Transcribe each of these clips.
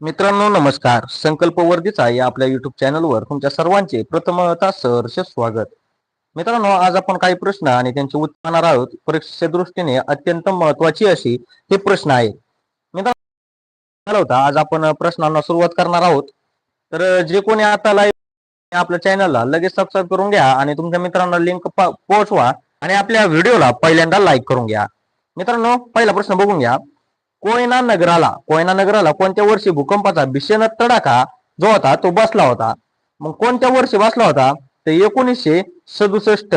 मित्रांनो नमस्कार. संकल्प वर्धीचा या आपल्या युट्यूब चॅनलवर तुमच्या सर्वांचे प्रथमतः सहर्ष स्वागत. मित्रांनो आज आपण काही प्रश्न आणि त्यांचे उत्तर पाहणार आहोत. परीक्षेच्या दृष्टीने अत्यंत महत्वाची अशी हे प्रश्न आहेत. मित्रांनो होता. आज आपण प्रश्नांना सुरुवात करणार आहोत. तर जे कोणी आता लाईव्ह आपल्या चॅनलला लगेच सबस्क्राईब करून घ्या आणि तुमच्या मित्रांना लिंक पोहोचवा आणि आपल्या व्हिडिओला पहिल्यांदा लाईक करून घ्या. मित्रांनो पहिला प्रश्न बघून घ्या. कोयना नगराला कोयना नगराला कोणत्या वर्षी भूकंपाचा भीषण तडाखा जो होता तो बसला होता. मग कोणत्या वर्षी बसला होता? तर एकोणीसशे सदुसष्ट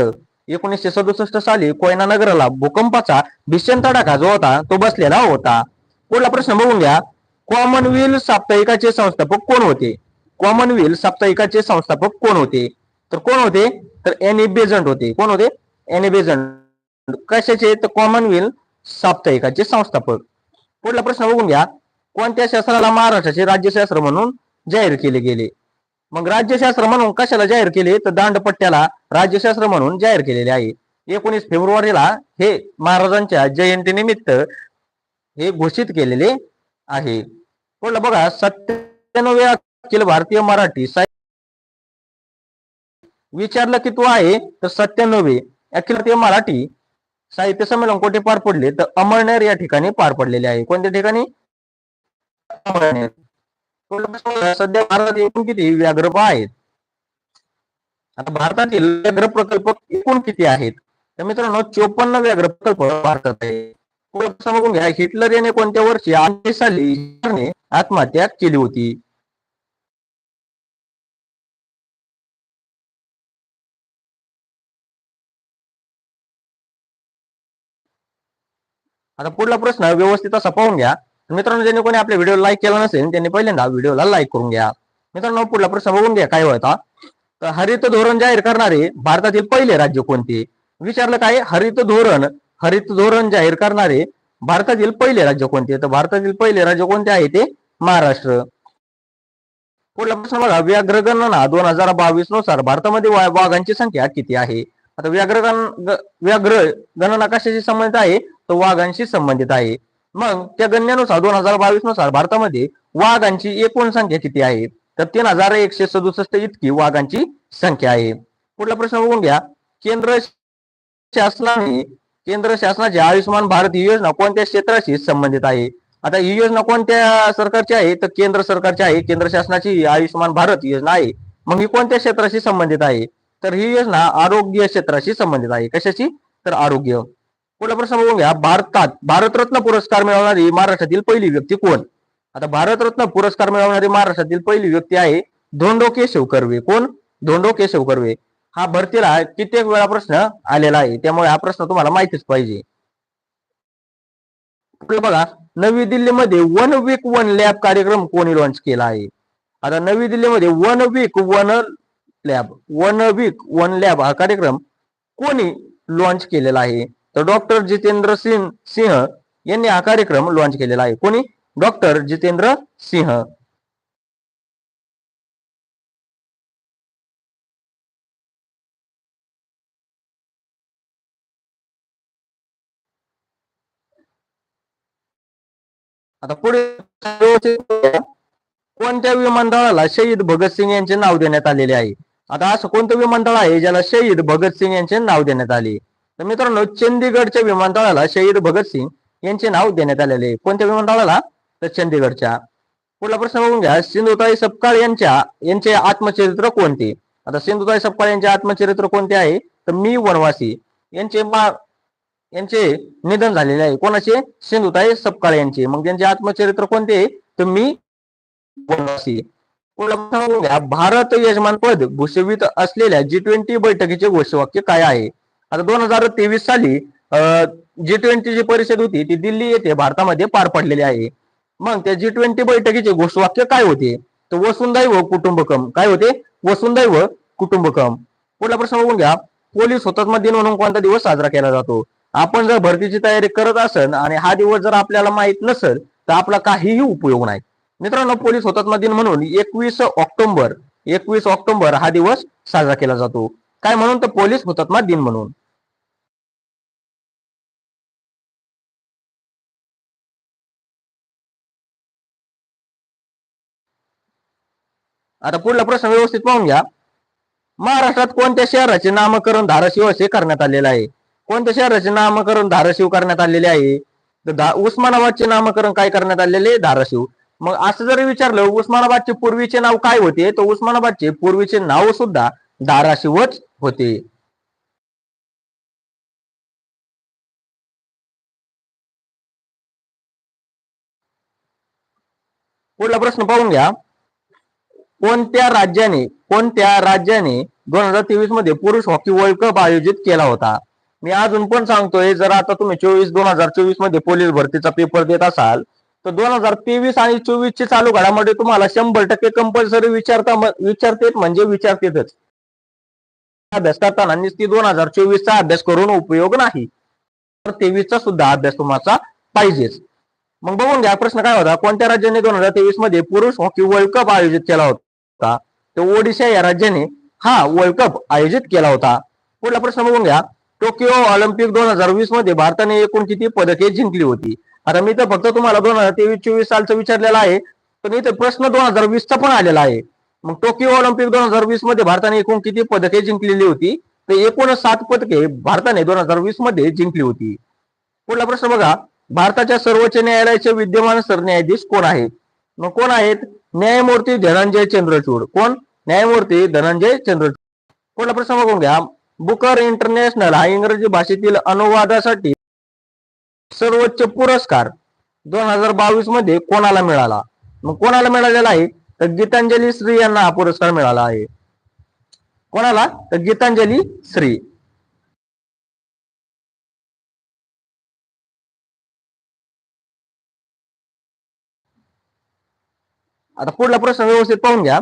एकोणीसशे सदुसष्ट साली कोयना नगराला भूकंपाचा भीषण तडाखा जो होता तो बसलेला होता. पुढला प्रश्न बघून घ्या. कॉमनवेल्थ साप्ताहिकाचे संस्थापक कोण होते? कॉमनवेल्थ साप्ताहिकाचे संस्थापक कोण होते? तर कोण होते? तर एन बेजंट होते. कोण होते? Annie Besant. कशाचे? तर कॉमनवेल्थ साप्ताहिकाचे संस्थापक. पुढला प्रश्न बघून घ्या. कोणत्या शास्त्राला महाराष्ट्राचे राज्यशास्त्र म्हणून जाहीर केले गेले? मग राज्यशास्त्र म्हणून कशाला जाहीर केले? तर दांडपट्ट्याला राज्यशास्त्र म्हणून जाहीर केलेले आहे. एकोणीस फेब्रुवारीला हे महाराजांच्या जयंतीनिमित्त हे घोषित केलेले आहे. पुढला बघा सत्त्याण्णव अखिल भारतीय मराठी साहित्य विचारलं की तू आहे तर सत्त्याण्णवे अखिल भारतीय मराठी साहित्य संमेलन कोठे पार पडले? तर अमळनेर या ठिकाणी पार पडलेले आहे. कोणत्या ठिकाणी? अमळनेर सध्या भारतात एकूण किती व्याघ्रप आहेत? आता भारतातील व्याघ्र प्रकल्प एकूण किती आहेत? तर मित्रांनो चोपन्न व्याघ्र प्रकल्प भारतात आहे. समजून घ्या हिटलर याने कोणत्या वर्षी आठ साली आत्महत्या केली होती? आता पुढला प्रश्न व्यवस्थित असा पाहून घ्या. मित्रांनो ज्यांनी कोणी आपल्या व्हिडिओ लाईक केला नसेल त्यांनी पहिल्यांदा व्हिडिओला लाईक करून घ्या. मित्रांनो पुढला प्रश्न बघून घ्या काय होता. तर हरित धोरण जाहीर करणारे भारतातील पहिले राज्य कोणते? विचारलं काय? हरित धोरण हरित धोरण जाहीर करणारे भारतातील पहिले राज्य कोणते? तर भारतातील पहिले राज्य कोणते आहे ते? महाराष्ट्र. पुढला प्रश्न बघा व्याघ्र गणना दोन हजार बावीसनुसार भारतामध्ये वाघांची संख्या किती आहे? आता व्याघ्र व्याघ्र गणना कशाशी संबंधित आहे? तो वाघांशी संबंधित आहे. मग त्या गणनेनुसार दोन हजार बावीसनुसार भारतामध्ये वाघांची एकूण संख्या किती आहे? तर तीन हजार एकशे सदुसष्ट इतकी वाघांची संख्या आहे. पुढला प्रश्न बघून घ्या. केंद्र शासनाने केंद्र शासनाची आयुष्यमान भारत ही योजना कोणत्या क्षेत्राशी संबंधित आहे? आता ही योजना कोणत्या सरकारची आहे? तर केंद्र सरकारची आहे. केंद्र शासनाची आयुष्यमान भारत योजना आहे. मग ही कोणत्या क्षेत्राशी संबंधित आहे? तर ही योजना आरोग्य क्षेत्राशी संबंधित आहे. कशाची तर आरोग्य. पुढला प्रश्न बघून घ्या. भारतात भारतरत्न पुरस्कार मिळवणारी महाराष्ट्रातील पहिली व्यक्ती कोण? आता भारतरत्न पुरस्कार मिळवणारी महाराष्ट्रातील पहिली व्यक्ती आहे धोंडो केशव कर्वे. कोण? धोंडो केशव कर्वे. हा भरतीला कित्येक वेळा प्रश्न आलेला आहे. त्यामुळे हा प्रश्न तुम्हाला माहितीच पाहिजे. बघा. नवी दिल्लीमध्ये वन वीक वन लॅब कार्यक्रम कोणी लॉन्च केला आहे? आता नवी दिल्लीमध्ये one week one lab one week one lab हा कार्यक्रम कोणी लॉन्च केलेला आहे? तर डॉक्टर जितेंद्र सिंह सिंह यांनी हा कार्यक्रम लॉन्च केलेला आहे. कोणी? डॉक्टर जितेंद्र सिंह. आता पुढे कोणत्या विमानतळाला शहीद भगतसिंग यांचे नाव देण्यात आलेले आहे? आता असं कोणतं विमानतळ आहे ज्याला शहीद भगतसिंग यांचे नाव देण्यात आले? तर मित्रांनो चंदीगडच्या विमानतळाला शहीद भगतसिंग यांचे नाव देण्यात आलेले आहे. कोणत्या विमानतळाला? तर चंदीगडच्या. पुढला प्रश्न बघून घ्या. सिंधुताई सपकाळ यांच्या यांचे आत्मचरित्र कोणते? आता सिंधुताई सपकाळ यांचे आत्मचरित्र कोणते आहे? तर मी वनवासी. यांचे यांचे निधन झालेले आहे. कोणाचे? सिंधुताई सपकाळ यांचे. मग त्यांचे आत्मचरित्र कोणते? तर मी वनवासी. भारत यजमान पद भूषवित असलेल्या जी ट्वेंटी बैठकीचे घोषवाक्य काय आहे? आता दोन हजार तेवीस साली जी ट्वेंटी जी परिषद होती ती दिल्ली येथे भारतामध्ये पार पडलेली आहे. मग त्या जी ट्वेंटी बैठकीचे घोषवाक्य काय होते? तर वसुंधैव कुटुंबकम. काय होते? वसुंधैव कुटुंबकम. पुढला प्रश्न बघून घ्या. पोलीस हुतात्मा दिन म्हणून कोणता दिवस साजरा केला जातो? आपण जर भरतीची तयारी करत असेल आणि हा दिवस जर आपल्याला माहीत नसेल तर आपला काहीही उपयोग नाही. मित्रांनो पोलीस हुतात्मा दिन म्हणून एकवीस ऑक्टोबर एकवीस ऑक्टोबर हा दिवस साजरा केला जातो. काय म्हणून? तर पोलीस हुतात्मा दिन म्हणून. आता पुढला प्रश्न व्यवस्थित पाहून घ्या. महाराष्ट्रात कोणत्या शहराचे नामकरण धाराशिव असे करण्यात आलेले आहे? कोणत्या शहराचे नामकरण धाराशिव करण्यात आलेले आहे? तर उस्मानाबादचे नामकरण काय करण्यात आलेले आहे? धाराशिव. मग असं जरी विचारलं उस्मानाबादचे पूर्वीचे नाव काय होते? तर उस्मानाबादचे पूर्वीचे नाव सुद्धा धाराशिवच होते. पुढला प्रश्न पाहून घ्या. कोणत्या राज्याने कोणत्या राज्याने दोन हजार तेवीसमध्ये पुरुष हॉकी वर्ल्ड कप आयोजित केला होता? मी अजून पण सांगतोय जर आता तुम्ही चोवीस दोन हजार चोवीसमध्ये पोलीस भरतीचा पेपर देत असाल तर दोन हजार तेवीस आणि चोवीस ची चालू घडामध्ये तुम्हाला शंभर टक्के कंपल्सरी विचारता विचारतेत म्हणजे विचारतेतच. अभ्यास करताना नुसती दोन हजार चोवीसचा अभ्यास करून उपयोग नाही. तर तेवीसचा सुद्धा अभ्यास तुम्हाला पाहिजेच. मग बघून घ्या प्रश्न काय होता? कोणत्या राज्याने दोन हजार तेवीसमध्ये पुरुष हॉकी वर्ल्ड कप आयोजित केला होता? तर ओडिशा या राज्याने हा वर्ल्ड कप आयोजित केला होता. पुढला प्रश्न बघून घ्या. टोकियो ऑलिम्पिक दोन हजार वीसमध्ये भारताने एकूण किती पदके जिंकली होती? आता मी तर फक्त तुम्हाला दोन हजार तेवीस चोवीस सालचं विचारलेलं आहे. पण इथे प्रश्न दोन हजार वीसचा पण आलेला आहे. मग टोकियो ऑलिम्पिक दोन हजार वीसमध्ये भारताने एकूण किती पदके जिंकलेली होती? तर एकूण सात पदके भारताने दोन हजार वीसमध्ये जिंकली होती. पुढला प्रश्न बघा. भारताच्या सर्वोच्च न्यायालयाचे विद्यमान सरन्यायाधीश कोण आहेत? मग कोण आहेत? न्यायमूर्ती धनंजय चंद्रचूड. कोण? न्यायमूर्ती धनंजय चंद्रचूड. पुढला प्रश्न बघून घ्या. बुकर इंटरनॅशनल हा इंग्रजी भाषेतील अनुवादासाठी सर्वोच्च पुरस्कार. दोन हजार बावीसमध्ये कोणाला मिळाला? मग कोणाला मिळालेला आहे? तर गीतांजली श्री यांना हा पुरस्कार मिळाला आहे. कोणाला? तर गीतांजली श्री. आता पुढला प्रश्न व्यवस्थित पाहून घ्या.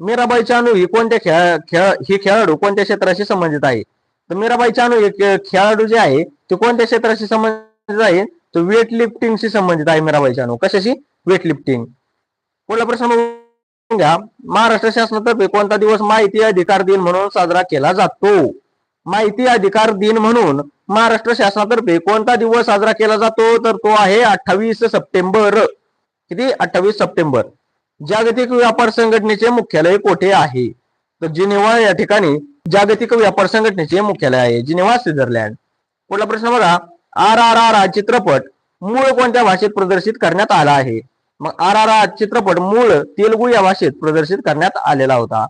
मीराबाई चानू ही कोणत्या खेळ खेळ ही खेळाडू कोणत्या क्षेत्राशी संबंधित आहे? तर मीराबाई चानू हे खेळाडू जे आहे ते कोणत्या क्षेत्राशी संबंधित आहे? तर वेट लिफ्टिंगशी संबंधित आहे मीराबाई चानू कशाशी? वेट लिफ्टिंग पुढला प्रश्न घ्या. महाराष्ट्र शासनातर्फे कोणता दिवस माहिती अधिकार दिन म्हणून साजरा केला जातो? माहिती अधिकार दिन म्हणून महाराष्ट्र शासनातर्फे कोणता दिवस साजरा केला जातो? तर तो आहे अठ्ठावीस सप्टेंबर. किती? अठ्ठावीस सप्टेंबर. जागतिक व्यापार संघटनेचे मुख्यालय कोठे आहे? तर जिनेवा या ठिकाणी जागतिक व्यापार संघटनेचे मुख्यालय आहे जिनेवा स्वित्झर्लंड. पुढला प्रश्न बघा. आर आर आर हा चित्रपट मूळ कोणत्या भाषेत प्रदर्शित करण्यात आला आहे? मग आर आर आर चित्रपट मूळ तेलुगू या भाषेत प्रदर्शित करण्यात आलेला होता.